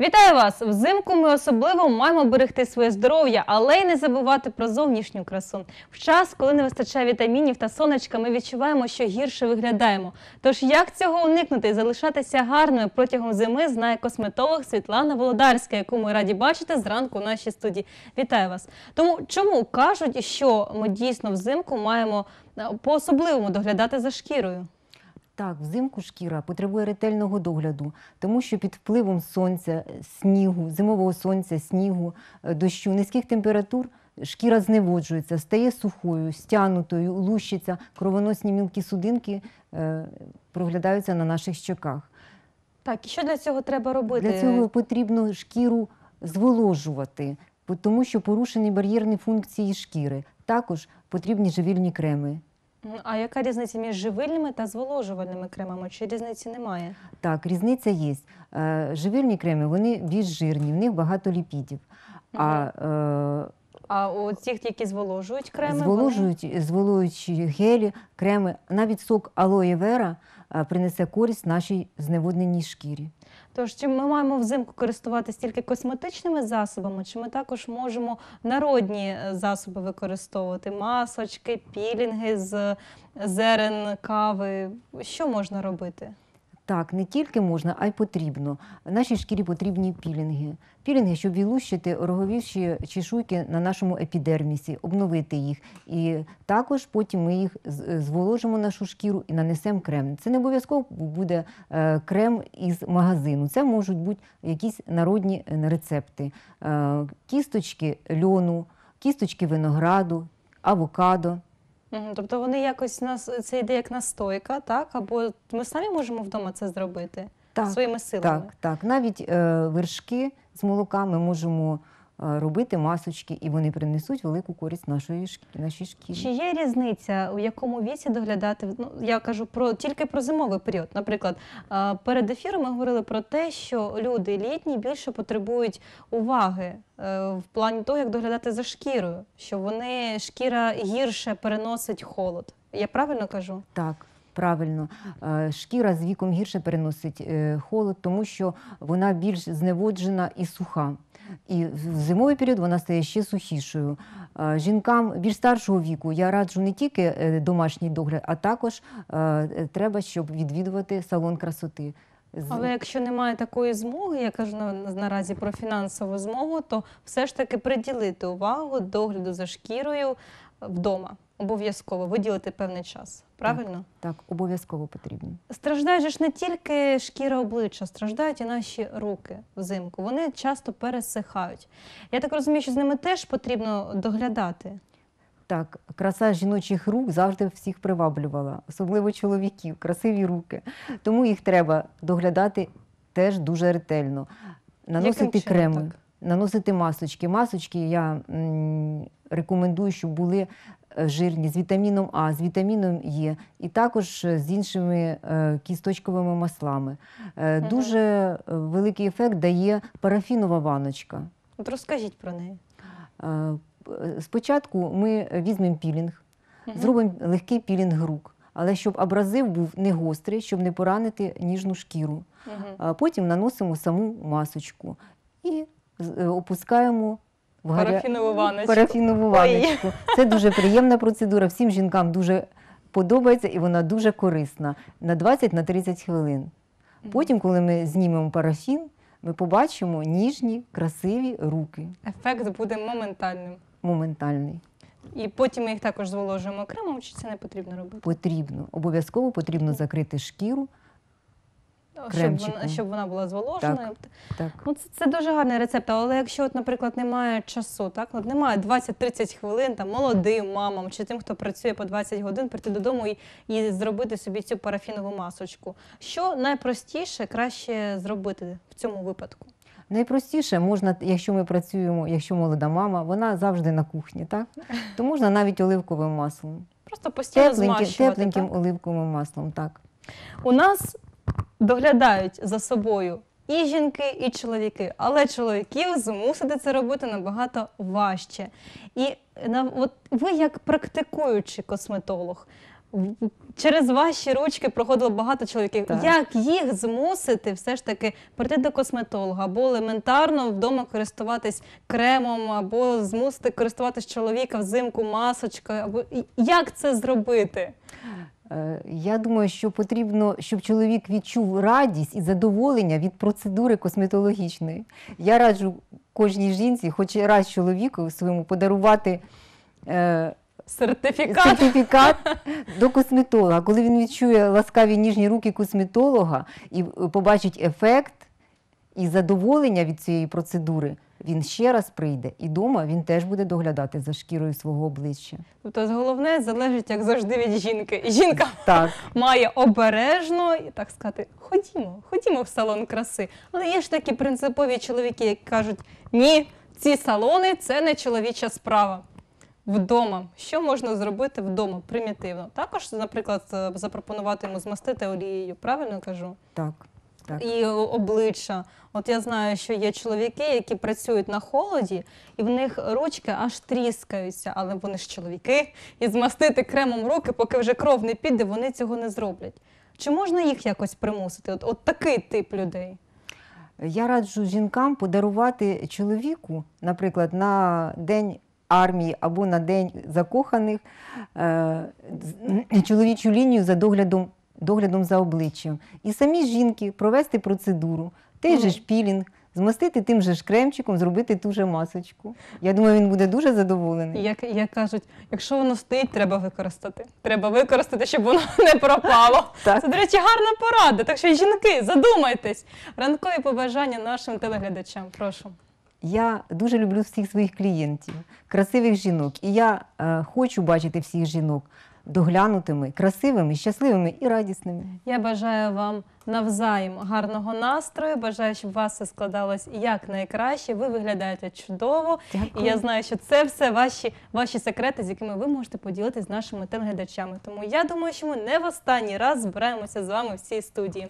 Вітаю вас! Взимку ми особливо маємо берегти своє здоров'я, але й не забувати про зовнішню красу. В час, коли не вистачає вітамінів та сонечка, ми відчуваємо, що гірше виглядаємо. Тож як цього уникнути і залишатися гарною протягом зими, знає косметолог Світлана Володарська, яку ми раді бачити зранку у нашій студії. Вітаю вас! Тому чому кажуть, що ми дійсно взимку маємо е, по-особливому доглядати за шкірою? Так, взимку шкіра потребує ретельного догляду, тому що під впливом сонця, снігу, зимового сонця, снігу, е, дощу, низьких температур шкіра зневоджується, стає сухою, стянутою, лущиться, кровоносні мілкі судинки е, проглядаються на наших щоках. Так, і що для цього треба робити? Для цього потрібно шкіру зволожувати, тому що порушені бар'єрні функції шкіри. Також потрібні живільні креми. А яка різниця між живильними та зволожувальними кремами? Чи різниці немає? Так, різниця є. Е, Живильні креми вони більш жирні, в них багато ліпідів. А е, А у цих, які зволожують креми, зволожують, зволожуючі гелі, креми, навіть сок алоє вера е, принесе користь нашій зневодненій шкірі. Тож чи ми маємо взимку користуватися тільки косметичними засобами, чи ми також можемо народні е, засоби використовувати? Масочки, пілінги з зерен, кави. Що можна робити? Так, не тільки можна, а й потрібно. Нашій шкірі потрібні пілінги. Пілінги, щоб відлущити роговівші чешуйки на нашому епідермісі, обновити їх. І також потім ми їх з- зволожимо нашу шкіру і нанесемо крем. Це не обов'язково буде е, крем із магазину. Це можуть бути якісь народні е, рецепти. Е, Кісточки льону, кісточки винограду, авокадо. Мгм, Тобто вони якось нас це йде як настойка, так? Або ми самі можемо вдома це зробити Так, своїми силами. Так, так. Навіть е, вершки з молока ми можемо робити масочки, і вони принесуть велику користь нашої нашій шкірі. Чи є різниця, у якому віці доглядати? Ну, я кажу про тільки про зимовий період. Наприклад, перед ефіром ми говорили про те, що люди літні більше потребують уваги е, в плані того, як доглядати за шкірою, що вони шкіра гірше переносить холод. Я правильно кажу? Так, правильно. Е, Шкіра з віком гірше переносить е, холод, тому що вона більш зневоджена і суха. І в зимовий період вона стає ще сухішою. Е, Жінкам більш старшого віку я раджу не тільки домашній догляд, а також треба, щоб відвідувати салон красоти. Але якщо немає такої змоги, я кажу наразі про фінансову змогу, то все ж таки приділити увагу догляду за шкірою вдома. Обов'язково виділити певний час. Правильно? Так, обов'язково потрібно. Страждає ж не тільки шкіра обличчя, страждають і наші руки взимку. Вони часто пересихають. Я так розумію, що з ними теж потрібно доглядати. Так, краса жіночих рук завжди всіх приваблювала, особливо чоловіків, красиві руки. Тому їх треба доглядати теж дуже ретельно. Наносити креми, так? наносити масочки. Масочки я м, рекомендую, щоб були жирні з вітаміном А, з вітаміном Е, і також е, з іншими е, кісточковими маслами. Е. Дуже е, великий ефект дає парафінова ваночка. От розкажіть про неї. Е, Спочатку ми візьмемо пілінг, зробимо легкий пілінг рук, але щоб абразив був не гострий, щоб не поранити ніжну шкіру. А потім наносимо саму масочку і е, опускаємо в гаря... Парафінову ваночку. парафінову ваночку. Це дуже приємна процедура. Всім жінкам дуже подобається і вона дуже корисна на 20-30 хвилин. Потім, коли ми знімемо парафін, ми побачимо ніжні, красиві руки. Ефект буде моментальним. Моментальний. І потім ми їх також зволожуємо окремо, чи це не потрібно робити? Потрібно, обов'язково потрібно закрити шкіру. Щоб вона, щоб вона була зволоженою. Так. Ну, це, це дуже гарний рецепт, але якщо, от, наприклад, немає часу, так от немає 20-30 хвилин там молодим мамам чи тим, хто працює по 20 годин, прийти додому і, і зробити собі цю парафінову масочку. Що найпростіше краще зробити в цьому випадку? Найпростіше можна, якщо ми працюємо, якщо молода мама, вона завжди на кухні, так? То можна навіть оливковим маслом. Просто постійно Тепленьким, змащувати. тепленьким Так? оливковим маслом, так. У нас доглядають за собою і жінки, і чоловіки, але чоловіків змусити це робити набагато важче. І на, от ви, як практикуючий косметолог, Через ваші ручки проходило багато чоловіків. Так. Як їх змусити все ж таки прийти до косметолога або елементарно вдома користуватись кремом, або змусити користуватись чоловіка взимку масочкою? Або як це зробити? Е, Я думаю, що потрібно, щоб чоловік відчув радість і задоволення від процедури косметологічної. Я раджу кожній жінці, хоч раз чоловіку своєму подарувати е, Сертифікат. сертифікат до косметолога. Коли він відчує ласкаві ніжні руки косметолога і е, побачить ефект і задоволення від цієї процедури, він ще раз прийде і вдома він теж буде доглядати за шкірою свого обличчя. Тобто головне залежить, як завжди, від жінки. І жінка Так. має обережно і так сказати: ходімо, ходімо в салон краси. Але є ж такі принципові чоловіки, які кажуть: ні, ці салони це не чоловіча справа. Вдома. Що можна зробити вдома примітивно? Також, наприклад, е, запропонувати йому змастити олією, правильно кажу? Так, так. І обличчя. От я знаю, що є чоловіки, які працюють на холоді, і в них ручки аж тріскаються, але вони ж чоловіки, і змастити кремом руки, поки вже кров не піде, вони цього не зроблять. Чи можна їх якось примусити? От, от такий тип людей. Я раджу жінкам подарувати чоловіку, наприклад, на день армії або на день закоханих е, чоловічу лінію за доглядом, доглядом за обличчям. І самі жінки провести процедуру, той же ж пілінг, змастити тим же ж кремчиком, зробити ту же масочку. Я думаю, він буде дуже задоволений. Як, як кажуть, якщо воно стоїть, треба використати. Треба використати, щоб воно не пропало. Так. Це, до речі, гарна порада. Так що, жінки, задумайтесь. Ранкові побажання нашим телеглядачам. Прошу. Я дуже люблю всіх своїх клієнтів, красивих жінок. І я е, хочу бачити всіх жінок доглянутими, красивими, щасливими і радісними. Я бажаю вам навзаєм гарного настрою. Бажаю, щоб у вас все складалось якнайкраще. Ви виглядаєте чудово. Дякую. І я знаю, що це все ваші, ваші секрети, з якими ви можете поділитися з нашими телеглядачами. Тому я думаю, що ми не в останній раз збираємося з вами в цій студії.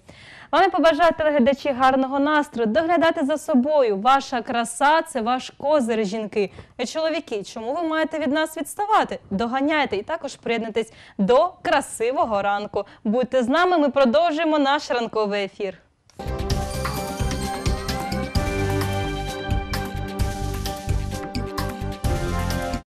Вам побажаю телеглядачі гарного настрою, доглядати за собою. Ваша краса це ваш козир, жінки. І чоловіки, чому ви маєте від нас відставати? Доганяйте і також приєднуйтесь до красивого ранку. Будьте з нами, ми продовжуємо наш ранковий ефір.